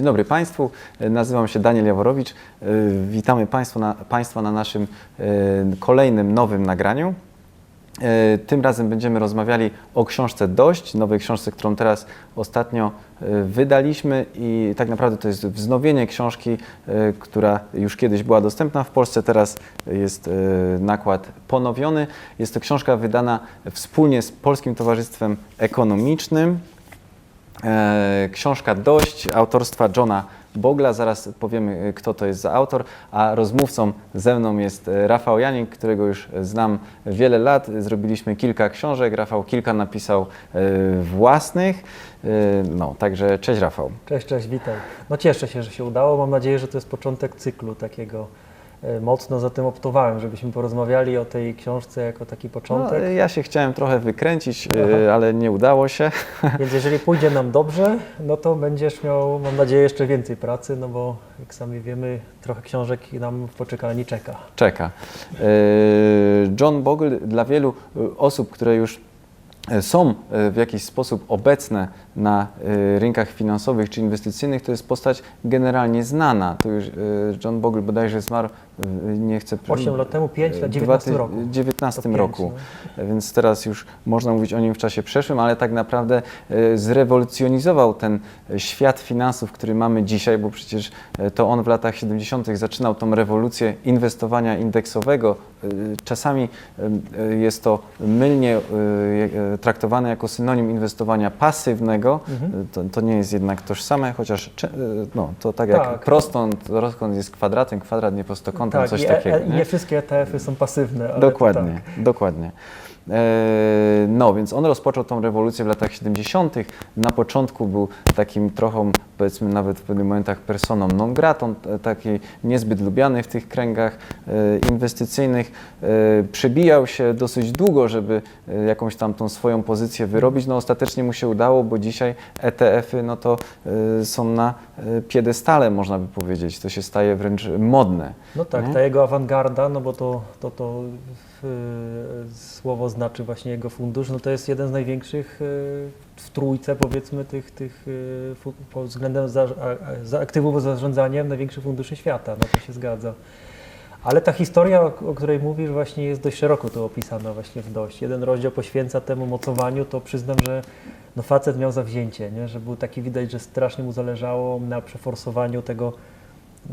Dzień dobry Państwu, nazywam się Daniel Jaworowicz. Y, Witamy Państwa na, Państwa na naszym y, kolejnym nowym nagraniu. Y, Tym razem będziemy rozmawiali o książce Dość, nowej książce, którą teraz ostatnio wydaliśmy i tak naprawdę to jest wznowienie książki, która już kiedyś była dostępna w Polsce, teraz jest nakład ponowiony. Jest to książka wydana wspólnie z Polskim Towarzystwem Ekonomicznym. E, Książka Dość autorstwa Johna Bogla. Zaraz powiemy, e, kto to jest za autor. A rozmówcą ze mną jest e, Rafał Janik, którego już znam wiele lat. Zrobiliśmy kilka książek. Rafał kilka napisał własnych. No, także cześć Rafał. Cześć, cześć, witaj. No cieszę się, że się udało. Mam nadzieję, że to jest początek cyklu takiego. E, Mocno za tym optowałem, żebyśmy porozmawiali o tej książce jako taki No, początek. e, ja się chciałem trochę wykręcić, e, Aha. ale nie udało się. Więc jeżeli pójdzie nam dobrze, no to będziesz miał, mam nadzieję, jeszcze więcej pracy, no bo jak sami wiemy, trochę książek nam w poczekalni czeka. czeka. E, John Bogle dla wielu osób, które już są w jakiś sposób obecne na e, rynkach finansowych czy inwestycyjnych, to jest postać generalnie znana. Już e, John Bogle bodajże zmarł, e, nie chcę... 8 lat temu, 5 lat, w 19 roku. 19 To pięć, roku. no. Więc teraz już można mówić o nim w czasie przeszłym, ale tak naprawdę zrewolucjonizował ten świat finansów, który mamy dzisiaj, bo przecież to on w latach 70. zaczynał tą rewolucję inwestowania indeksowego. Czasami jest to mylnie traktowane jako synonim inwestowania pasywnego. Mhm. E, To, to nie jest jednak tożsame, chociaż e, no, to tak jak Tak. prostąd, rozkąt jest kwadratem, kwadrat nie prostokątem, coś i, takiego. e, i nie wszystkie ETF-y są pasywne. Dokładnie, Tak. dokładnie. E, No, więc on rozpoczął tą rewolucję w latach 70. Na początku był takim trochę, powiedzmy nawet w pewnych momentach personą non gratą, taki niezbyt lubiany w tych kręgach e, inwestycyjnych. E, Przebijał się dosyć długo, żeby e, jakąś tam tą swoją pozycję wyrobić. No ostatecznie mu się udało, bo dzisiaj ETF-y no to e, są na e, piedestale, można by powiedzieć. To się staje wręcz modne. No tak, Nie? ta jego awangarda, no bo to, to, to słowo znaczy właśnie jego fundusz, no to jest jeden z największych y, w trójce powiedzmy tych, tych y, pod względem za, za aktywów zarządzaniem największych funduszy świata, no to się zgadza. Ale ta historia, o, o której mówisz, właśnie jest dość szeroko tu opisana właśnie w dość. Jeden rozdział poświęca temu mocowaniu, to przyznam, że no facet miał zawzięcie, nie? że był taki widać, że strasznie mu zależało na przeforsowaniu tego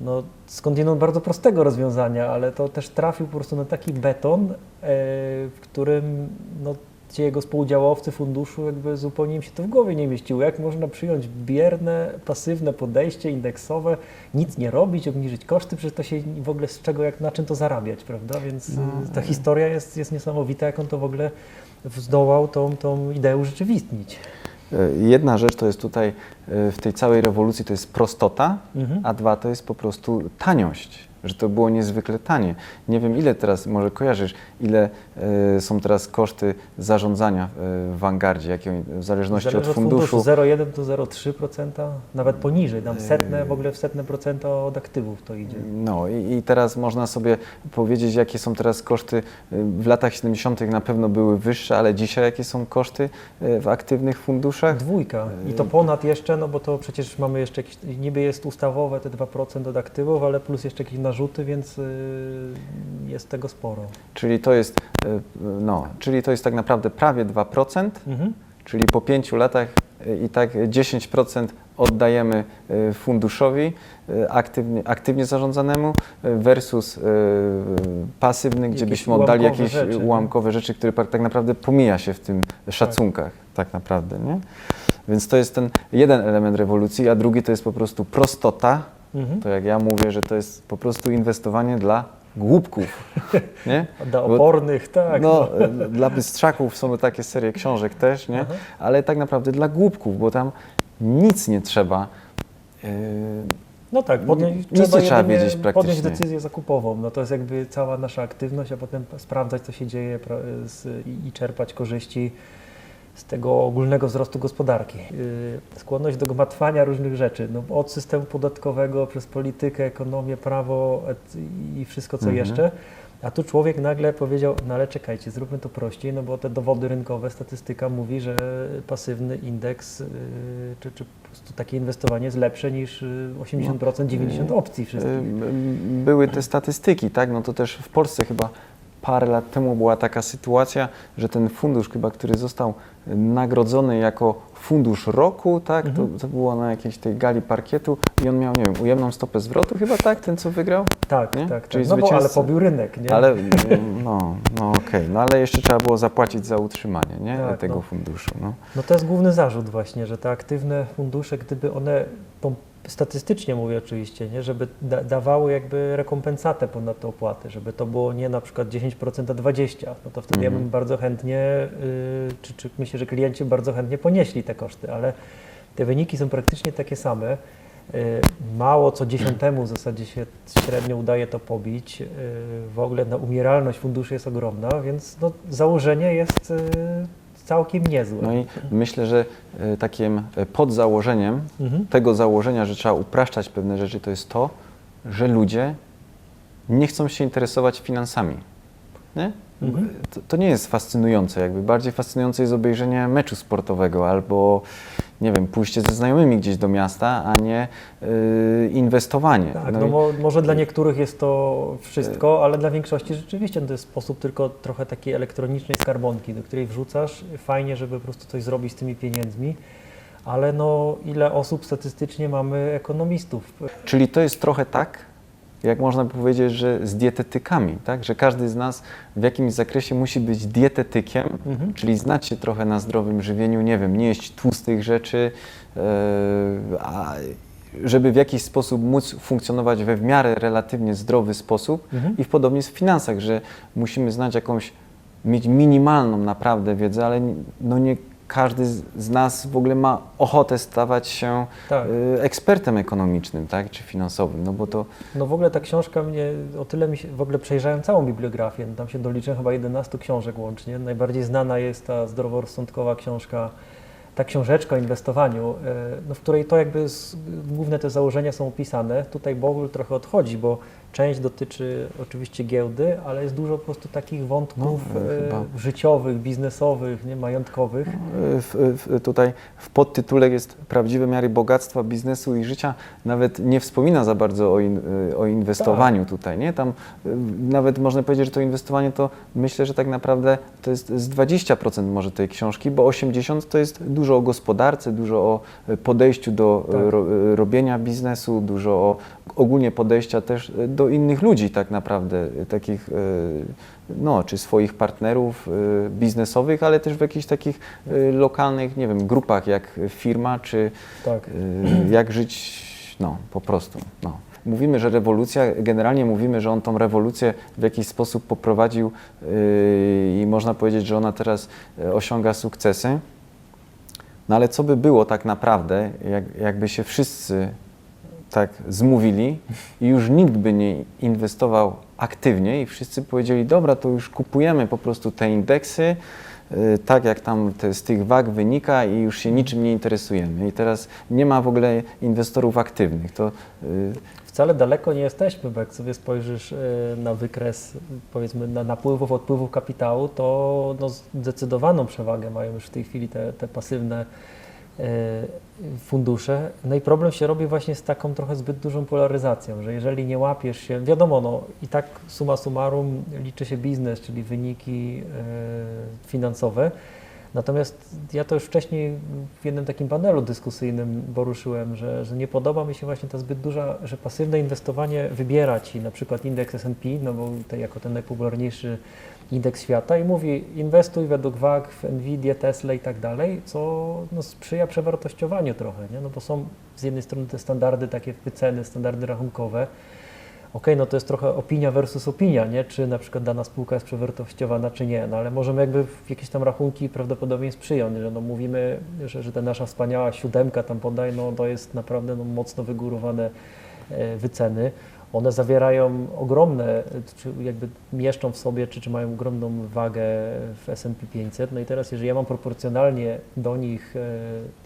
no, skądinąd bardzo prostego rozwiązania, ale to też trafił po prostu na taki beton, e, w którym no, ci jego współdziałowcy funduszu jakby zupełnie im się to w głowie nie mieściło. Jak można przyjąć bierne, pasywne podejście indeksowe, nic nie robić, obniżyć koszty, przecież to się w ogóle z czego, jak na czym to zarabiać, prawda? Więc No, ta historia jest, jest niesamowita, jak on to w ogóle zdołał tą, tą ideę urzeczywistnić. E, Jedna rzecz to jest tutaj e, w tej całej rewolucji to jest prostota, Mhm. a dwa to jest po prostu taniość, że to było niezwykle tanie. Nie wiem ile teraz, może kojarzysz, ile e, są teraz koszty zarządzania e, w Vanguardzie, jakie, w zależności Zależy od funduszu. 0,1 to 0,3%, nawet poniżej, tam setne, Yy. w ogóle w setne procenta od aktywów to idzie. No i, i teraz można sobie powiedzieć, jakie są teraz koszty. e, W latach 70. na pewno były wyższe, ale dzisiaj jakie są koszty e, w aktywnych funduszach? Dwójka i to ponad jeszcze, no bo to przecież mamy jeszcze jakieś, niby jest ustawowe te 2% od aktywów, ale plus jeszcze jakieś narzuty, więc yy, jest tego sporo. Czyli to jest, e, no, czyli to jest tak naprawdę prawie 2%. Mhm. Czyli po pięciu latach y, i tak 10% oddajemy y, funduszowi y, aktywnie, aktywnie zarządzanemu y, versus y, pasywny, gdzie Jakieś byśmy oddali ułamkowe jakieś rzeczy, nie? ułamkowe rzeczy, które tak naprawdę pomija się w tym szacunkach, tak naprawdę. Nie? Więc to jest ten jeden element rewolucji, a drugi to jest po prostu prostota. Mhm. To jak ja mówię, że to jest po prostu inwestowanie dla głupków. Nie? Dla Bo- opornych, tak. no, e, dla bystrzaków są takie serie książek też, nie? Aha. Ale tak naprawdę dla głupków, bo tam nic nie trzeba. e, No tak, nie trzeba jedynie wiedzieć praktycznie. podjąć decyzję zakupową. No to jest jakby cała nasza aktywność, a potem sprawdzać, co się dzieje z, i, i czerpać korzyści z tego ogólnego wzrostu gospodarki. Yy, skłonność do gmatwania różnych rzeczy, no, od systemu podatkowego przez politykę, ekonomię, prawo i wszystko co Mhm. jeszcze. A tu człowiek nagle powiedział, no ale czekajcie, zróbmy to prościej, no bo te dowody rynkowe, statystyka mówi, że pasywny indeks, yy, czy, czy po prostu takie inwestowanie jest lepsze niż yy, 80%, 90% opcji wszystkich. Y, m, Były te statystyki, tak? No to też w Polsce chyba parę lat temu była taka sytuacja, że ten fundusz chyba, który został nagrodzony jako fundusz roku, tak? Mhm. To, to było na jakiejś tej gali parkietu i on miał, nie wiem, ujemną stopę zwrotu chyba, tak? Ten, co wygrał? Tak, nie? tak, Czyli tak. No bo, ale pobił rynek, nie? Ale no, no okej, no ale jeszcze trzeba było zapłacić za utrzymanie, nie? Tak, Tego no. funduszu, no. No to jest główny zarzut właśnie, że te aktywne fundusze, gdyby one, statystycznie mówię oczywiście, nie, żeby da, dawały jakby rekompensatę ponad te opłaty, żeby to było nie na przykład 10%, a 20%, no to wtedy ja Mhm. bym bardzo chętnie, y, czy, czy myślę, że klienci bardzo chętnie ponieśli te koszty, ale te wyniki są praktycznie takie same. Y, Mało co dziesiątemu w zasadzie się średnio udaje to pobić. Y, W ogóle no, umieralność funduszy jest ogromna, więc no, założenie jest y, całkiem niezłe. No i myślę, że e, takim e, podzałożeniem Mhm. tego założenia, że trzeba upraszczać pewne rzeczy, to jest to, że ludzie nie chcą się interesować finansami. Nie? Mhm. To, to nie jest fascynujące, jakby bardziej fascynujące jest obejrzenie meczu sportowego albo, nie wiem, pójście ze znajomymi gdzieś do miasta, a nie y, inwestowanie. Tak, No no i- mo, może dla niektórych jest to wszystko, ale dla większości rzeczywiście to jest sposób tylko trochę takiej elektronicznej skarbonki, do której wrzucasz. Fajnie, żeby po prostu coś zrobić z tymi pieniędzmi, ale no ile osób statystycznie mamy ekonomistów? Czyli to jest trochę tak, jak można by powiedzieć, że z dietetykami, tak? że każdy z nas w jakimś zakresie musi być dietetykiem, Mhm. czyli znać się trochę na zdrowym żywieniu, nie wiem, nie jeść tłustych rzeczy, e, a żeby w jakiś sposób móc funkcjonować we w miarę relatywnie zdrowy sposób Mhm. i podobnie jest w finansach, że musimy znać jakąś, mieć minimalną naprawdę wiedzę, ale no nie każdy z- nas w ogóle ma ochotę stawać się Tak. y, ekspertem ekonomicznym, tak, czy finansowym, no bo to No w ogóle ta książka mnie, o tyle mi się, w ogóle przejrzałem całą bibliografię, tam się doliczyłem chyba 11 książek łącznie. Najbardziej znana jest ta zdroworozsądkowa książka, ta książeczka o inwestowaniu, e, no w której to jakby z, główne te założenia są opisane. Tutaj Bogle trochę odchodzi, bo część dotyczy oczywiście giełdy, ale jest dużo po prostu takich wątków No, e, e, życiowych, biznesowych, nie, majątkowych. w, w, tutaj w podtytule jest prawdziwe miary bogactwa, biznesu i życia. Nawet nie wspomina za bardzo o, in, o inwestowaniu tutaj, nie? Tam nawet można powiedzieć, że to inwestowanie to myślę, że tak naprawdę to jest z 20% może tej książki, bo 80% to jest dużo o gospodarce, dużo o podejściu do Tak. ro, robienia biznesu, dużo o ogólnie podejścia też y, do innych ludzi tak naprawdę, y, takich y, no, czy swoich partnerów biznesowych, ale też w jakichś takich lokalnych, nie wiem, grupach jak firma, czy Tak. jak żyć, no, po prostu, no. Mówimy, że rewolucja, generalnie mówimy, że on tą rewolucję w jakiś sposób poprowadził i można powiedzieć, że ona teraz osiąga sukcesy. No ale co by było tak naprawdę, jak, jakby się wszyscy tak zmówili i już nikt by nie inwestował aktywnie i wszyscy powiedzieli, dobra, to już kupujemy po prostu te indeksy, y, tak jak tam te, z tych wag wynika i już się niczym nie interesujemy. I teraz nie ma w ogóle inwestorów aktywnych. To y, Wcale daleko nie jesteśmy, bo jak sobie spojrzysz e, na wykres powiedzmy na napływów, odpływów kapitału, to no, zdecydowaną przewagę mają już w tej chwili te, te pasywne fundusze. No i problem się robi właśnie z taką trochę zbyt dużą polaryzacją, że jeżeli nie łapiesz się, wiadomo, no i tak summa summarum liczy się biznes, czyli wyniki e, finansowe. Natomiast ja to już wcześniej w jednym takim panelu dyskusyjnym poruszyłem, że, że nie podoba mi się właśnie ta zbyt duża, że pasywne inwestowanie wybiera ci na przykład indeks S&P, no bo to jako ten najpopularniejszy indeks świata i mówi inwestuj według wag w Nvidia, Tesla i tak dalej, co no, sprzyja przewartościowaniu trochę, nie? no bo są z jednej strony te standardy, takie wyceny, standardy rachunkowe, Okej, no to jest trochę opinia versus opinia, nie? Czy na przykład dana spółka jest przewartościowana, czy nie, no ale możemy jakby w jakieś tam rachunki prawdopodobnie sprzyją, że no mówimy, że, że ta nasza wspaniała siódemka tam podaj, no to jest naprawdę no, mocno wygórowane e, wyceny. One zawierają ogromne, czy jakby mieszczą w sobie, czy, czy mają ogromną wagę w S&P 500. No i teraz, jeżeli ja mam proporcjonalnie do nich, e,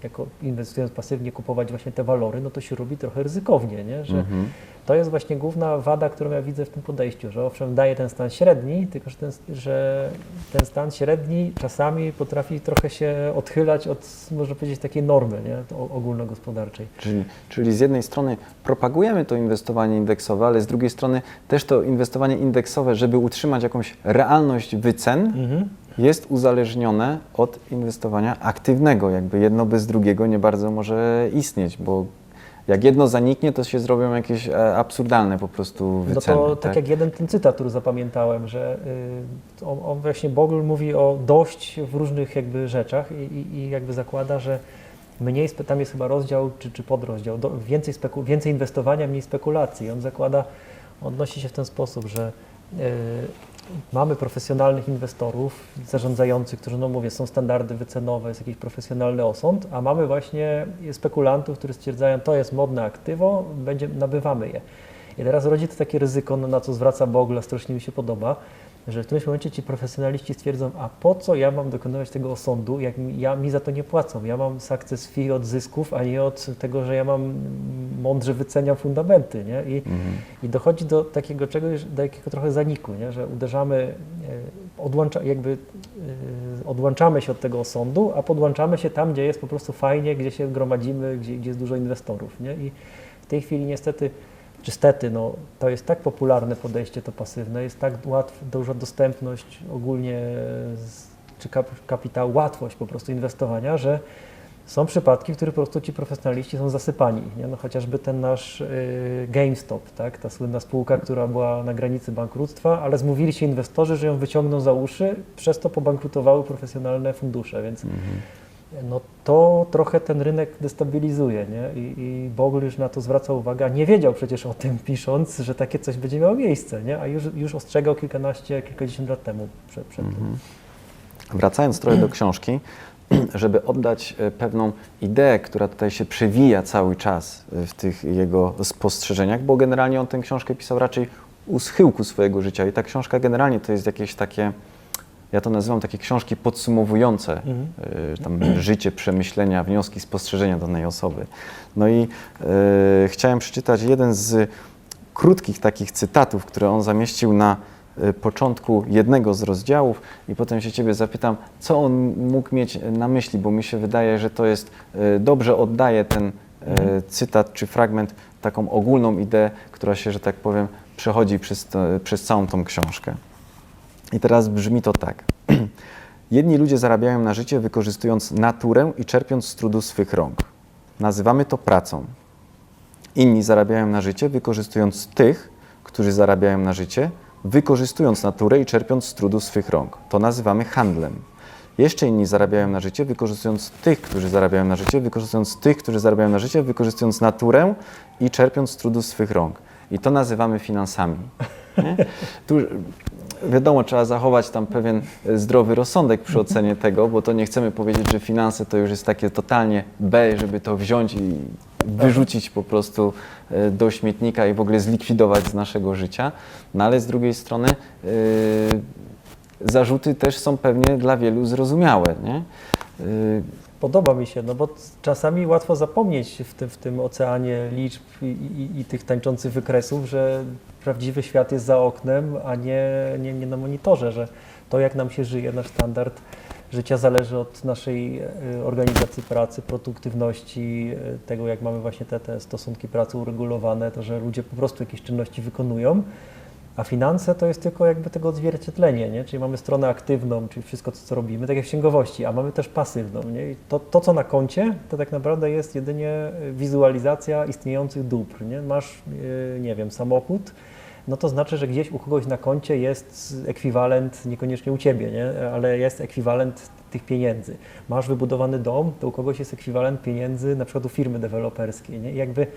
jako inwestując pasywnie, kupować właśnie te walory, no to się robi trochę ryzykownie, nie? że mhm. To jest właśnie główna wada, którą ja widzę w tym podejściu, że owszem daje ten stan średni, tylko że ten, że ten stan średni czasami potrafi trochę się odchylać od, można powiedzieć, takiej normy nie? Ogólnogospodarczej. Czyli, czyli z jednej strony propagujemy to inwestowanie indeksowe, ale z drugiej strony też to inwestowanie indeksowe, żeby utrzymać jakąś realność wycen, Mhm. jest uzależnione od inwestowania aktywnego. Jakby jedno bez drugiego nie bardzo może istnieć, bo jak jedno zaniknie, to się zrobią jakieś e, absurdalne po prostu No wyceny. to tak jak jeden ten cytat, który zapamiętałem, że y, on, on właśnie Bogle mówi o dość w różnych jakby rzeczach i, i, i jakby zakłada, że mniej, tam jest chyba rozdział czy, czy podrozdział, do, więcej, speku, więcej inwestowania, mniej spekulacji. On zakłada, odnosi się w ten sposób, że y, mamy profesjonalnych inwestorów zarządzających, którzy, no mówię, są standardy wycenowe, jest jakiś profesjonalny osąd, a mamy właśnie spekulantów, którzy stwierdzają, to jest modne aktywo, będzie, nabywamy je. I teraz rodzi to takie ryzyko, no, na co zwraca Bogle, strasznie mi się podoba, że w którymś momencie ci profesjonaliści stwierdzą, a po co ja mam dokonywać tego osądu, jak mi, ja, mi za to nie płacą. Ja mam success fee od zysków, a nie od tego, że ja mam mądrze wyceniam fundamenty. Nie? I, Mhm. I dochodzi do takiego czegoś, do jakiego trochę zaniku, nie? że uderzamy, e, odłącza, jakby e, odłączamy się od tego osądu, a podłączamy się tam, gdzie jest po prostu fajnie, gdzie się gromadzimy, gdzie, gdzie jest dużo inwestorów. Nie? I w tej chwili niestety, czy stety, no, to jest tak popularne podejście to pasywne, jest tak łatw, duża dostępność ogólnie z, czy kap, kapitał, łatwość po prostu inwestowania, że są przypadki, w których po prostu ci profesjonaliści są zasypani. Nie? No, chociażby ten nasz y, GameStop, tak? ta słynna spółka, która była na granicy bankructwa, ale zmówili się inwestorzy, że ją wyciągną za uszy, przez to pobankrutowały profesjonalne fundusze, więc Mhm. No, to trochę ten rynek destabilizuje. Nie? I, I Bogle już na to zwraca uwagę, a nie wiedział przecież o tym pisząc, że takie coś będzie miało miejsce, nie? a już, już ostrzegał kilkanaście, kilkadziesiąt lat temu przed, przed tym. Mhm. Wracając trochę do książki, żeby oddać e, pewną ideę, która tutaj się przewija cały czas e, w tych jego spostrzeżeniach, bo generalnie on tę książkę pisał raczej u schyłku swojego życia i ta książka generalnie to jest jakieś takie, ja to nazywam takie książki podsumowujące Mhm. e, tam życie, przemyślenia, wnioski, spostrzeżenia danej osoby. No i e, chciałem przeczytać jeden z krótkich takich cytatów, które on zamieścił na e, początku jednego z rozdziałów i potem się Ciebie zapytam, co on mógł mieć na myśli, bo mi się wydaje, że to jest, e, dobrze oddaje ten e, Mhm. cytat czy fragment taką ogólną ideę, która się, że tak powiem, przechodzi przez, to, przez całą tą książkę. I teraz brzmi to tak. Jedni ludzie zarabiają na życie wykorzystując naturę i czerpiąc z trudu swych rąk. Nazywamy to pracą. Inni zarabiają na życie wykorzystując tych, którzy zarabiają na życie, wykorzystując naturę i czerpiąc z trudu swych rąk. To nazywamy handlem. Jeszcze inni zarabiają na życie, wykorzystując tych, którzy zarabiają na życie, wykorzystując tych, którzy zarabiają na życie, wykorzystując naturę i czerpiąc z trudu swych rąk. I to nazywamy finansami. Tu wiadomo, trzeba zachować tam pewien e, zdrowy rozsądek przy ocenie tego, bo to nie chcemy powiedzieć, że finanse to już jest takie totalnie B, żeby to wziąć i wyrzucić po prostu e, do śmietnika i w ogóle zlikwidować z naszego życia. No ale z drugiej strony e, zarzuty też są pewnie dla wielu zrozumiałe. Nie? Podoba mi się, no bo czasami łatwo zapomnieć w tym, w tym oceanie liczb i, i, i tych tańczących wykresów, że prawdziwy świat jest za oknem, a nie, nie, nie na monitorze, że to jak nam się żyje, nasz standard życia zależy od naszej e, organizacji pracy, produktywności, e, tego jak mamy właśnie te, te stosunki pracy uregulowane, to że ludzie po prostu jakieś czynności wykonują, a finanse to jest tylko jakby tego odzwierciedlenie, nie? czyli mamy stronę aktywną, czyli wszystko, co, robimy, tak jak w księgowości, a mamy też pasywną. Nie? I to, to, co na koncie, to tak naprawdę jest jedynie wizualizacja istniejących dóbr. Nie? Masz, yy, nie wiem, samochód, no to znaczy, że gdzieś u kogoś na koncie jest ekwiwalent, niekoniecznie u Ciebie, nie? ale jest ekwiwalent tych pieniędzy. Masz wybudowany dom, to u kogoś jest ekwiwalent pieniędzy, na przykład u firmy deweloperskiej. Nie? I jakby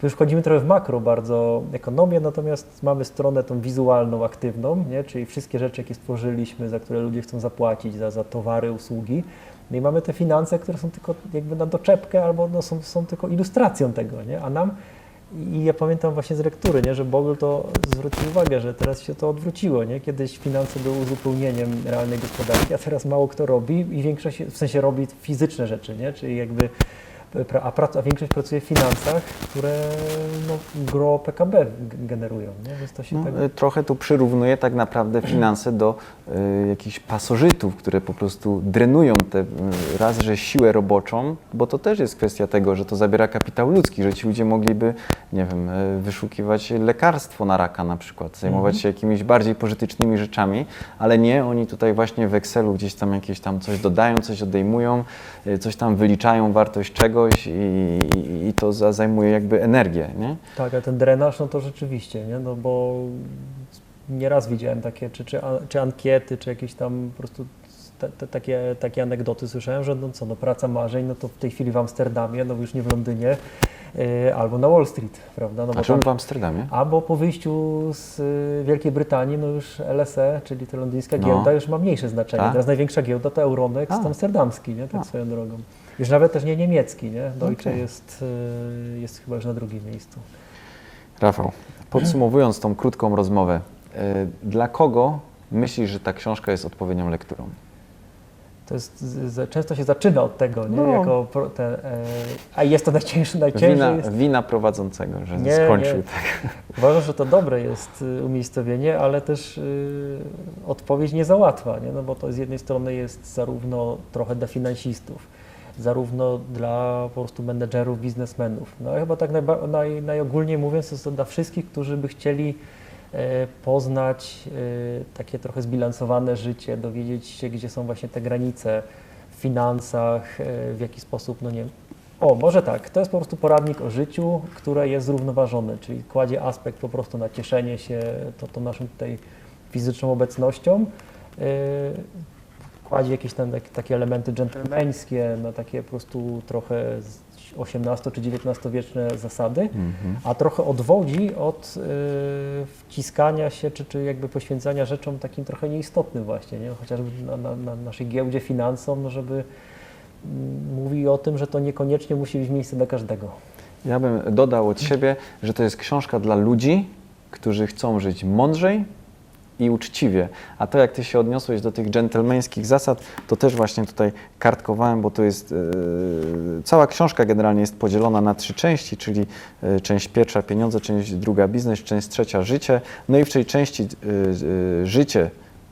tu już wchodzimy trochę w makro bardzo ekonomię, natomiast mamy stronę tą wizualną, aktywną, nie? czyli wszystkie rzeczy, jakie stworzyliśmy, za które ludzie chcą zapłacić, za, za towary, usługi. No i mamy te finanse, które są tylko jakby na doczepkę albo no, są, są tylko ilustracją tego, nie? a nam i ja pamiętam właśnie z lektury, nie, że Bogle to zwrócił uwagę, że teraz się to odwróciło. Nie? Kiedyś finanse były uzupełnieniem realnej gospodarki, a teraz mało kto robi i większość, w sensie robi fizyczne rzeczy, nie? czyli jakby a, prac, a większość pracuje w finansach, które no, gro PKB generują, nie? więc to się No, tak... y, trochę tu przyrównuje tak naprawdę finanse do y, jakichś pasożytów, które po prostu drenują tę y, raz, że siłę roboczą, bo to też jest kwestia tego, że to zabiera kapitał ludzki, że ci ludzie mogliby, nie wiem, y, wyszukiwać lekarstwo na raka na przykład, zajmować Mhm. się jakimiś bardziej pożytecznymi rzeczami, ale nie, oni tutaj właśnie w Excelu gdzieś tam jakieś tam coś dodają, coś odejmują, y, coś tam wyliczają wartość czegoś i, i, to za, zajmuje jakby energię, nie? Tak, a ten drenaż, no to rzeczywiście, nie? No bo nieraz widziałem takie, czy, czy, czy ankiety, czy jakieś tam po prostu te, te, takie, takie anegdoty słyszałem, że no co, no praca marzeń, no to w tej chwili w Amsterdamie, no już nie w Londynie, yy, albo na Wall Street, prawda? No A bo czemu tam, w Amsterdamie? albo po wyjściu z y, Wielkiej Brytanii, no już LSE, czyli ta londyńska No. giełda, już ma mniejsze znaczenie. Tak? Teraz największa giełda to Euronext A. amsterdamski, nie? Tak A. swoją drogą. Już nawet też nie niemiecki, nie? Deutsche Okej. jest, y, jest chyba już na drugim miejscu. Rafał, podsumowując tą krótką rozmowę, y, dla kogo myślisz, że ta książka jest odpowiednią lekturą? To jest, z, z, często się zaczyna od tego, nie? No. Jako pro, te, e, a jest to najcięższe, najcięższe Wina, jest. wina prowadzącego, że Nie, skończył nie. tak. Uważam, że to dobre jest y, umiejscowienie, ale też y, odpowiedź nie załatwa, nie? No bo to z jednej strony jest zarówno trochę dla finansistów, zarówno dla po prostu menedżerów, biznesmenów. No a chyba tak najba, naj, najogólniej mówiąc, jest to dla wszystkich, którzy by chcieli poznać e, takie trochę zbilansowane życie, dowiedzieć się, gdzie są właśnie te granice w finansach, e, w jaki sposób, no nie o, może tak. To jest po prostu poradnik o życiu, które jest zrównoważone, czyli kładzie aspekt po prostu na cieszenie się to, naszą tutaj fizyczną obecnością. Kładzie jakieś tam tak, takie elementy dżentelmeńskie, na takie po prostu trochę z- XVIII czy XIX wieczne zasady, Mhm. a trochę odwodzi od yy, wciskania się czy, czy jakby poświęcania rzeczom takim trochę nieistotnym właśnie, nie? chociażby na, na, na naszej giełdzie finansom, no żeby mm, mówi o tym, że to niekoniecznie musi być miejsce dla każdego. Ja bym dodał od siebie, że to jest książka dla ludzi, którzy chcą żyć mądrzej i uczciwie. A to, jak ty się odniosłeś do tych dżentelmeńskich zasad, to też właśnie tutaj kartkowałem, bo to jest e, cała książka generalnie jest podzielona na trzy części, czyli e, część pierwsza pieniądze, część druga biznes, część trzecia życie. No i w tej części e, życie,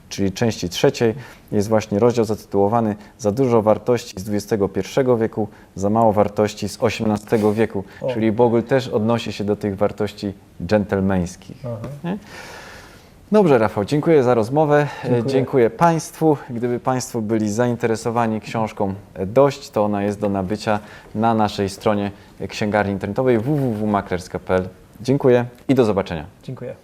czyli części trzeciej jest właśnie rozdział zatytułowany Za dużo wartości z XXI wieku, za mało wartości z XVIII wieku, O. czyli Boguł też odnosi się do tych wartości dżentelmeńskich. Dobrze, Rafał, dziękuję za rozmowę. Dziękuję. Dziękuję. dziękuję Państwu. Gdyby Państwo byli zainteresowani książką Dość, to ona jest do nabycia na naszej stronie księgarni internetowej www.maklerska.pl. Dziękuję i do zobaczenia. Dziękuję.